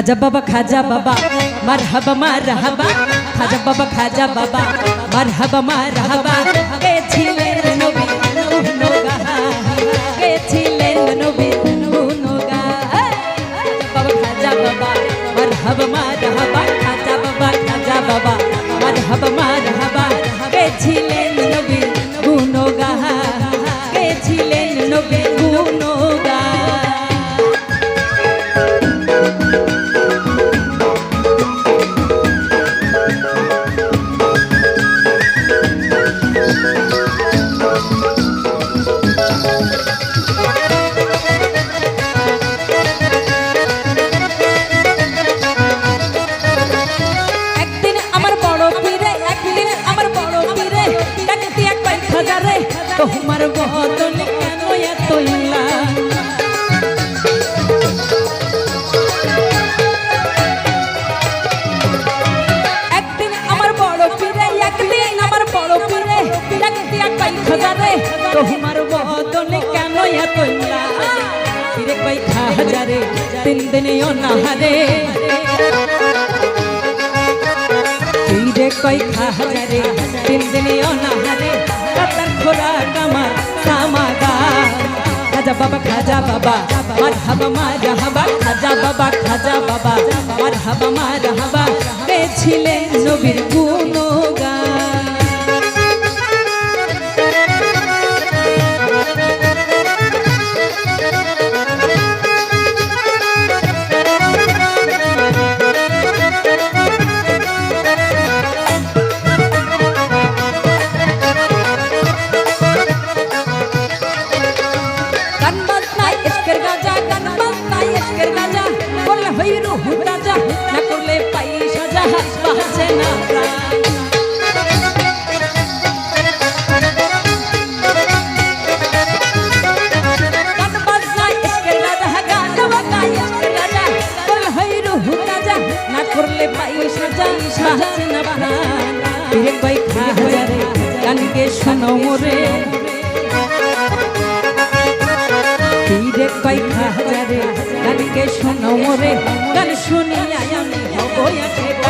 খাজা বাবা খাজা বাবা মারহাবা মারহাবা খাজা বাবা খাজা বাবা মারহাবা মারহাবা তোমার বদলে কেন এত একদিন আমার বড় পীরে একদিন আমার বড় পীরে ডাকতি এক পাই খাজারে তোমার বদলে কেন এত পীরে পাই খাজারে তিন দিনে অনাহারে। তীরে কই খাহারে তিন দিনে অনাহারে। বাবা। খাজা বাবা মার হাবা মার হাবা খাজা বাবা খাজা বাবা। মার হাবা তাজা না করলে পাই সাজা বাজে না প্রাণ ফিরে কই খা হাজারে গানকে শোনো মোরে গান শুনিয়া আমি হব একা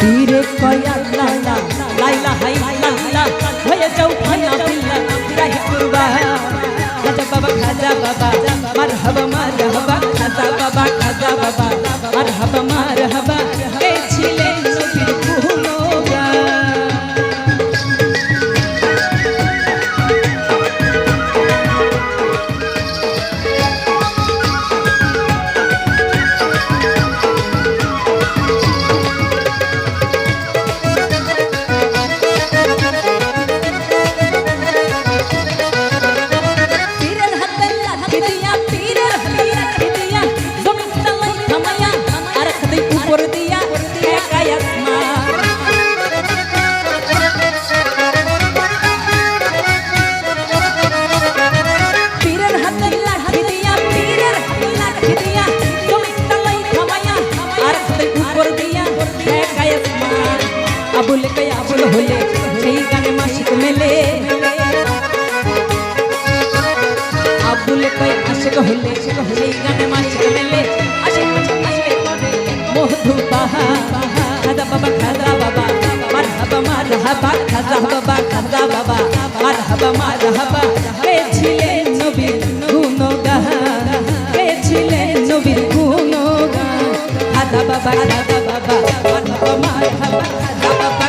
তীরে কয়া লালা লাইলা হাই লালা হয়ে যাও খানা পিল্লা রাহি কুরবা খাজা বাবা খাজা বাবা মারহাবা মারহাবা আবুল কই আবুল হলে? সেই গানে মাসিক মেলে। আব্দুল কই আশিক হলে? সেই গানে মাসিক মেলে। আশিক আশিক মধু বাহা খাজা বাবা খাজা বাবা, মারহাবা মারহাবা খাজা বাবা খাজা বাবা, মারহাবা হাবা মার হাবা গেছিলেন নবীর গুণগান গেছিলেন নবীর গুণগান। হাদা বাবা হাদা বাবা মার হাবা মার হাবা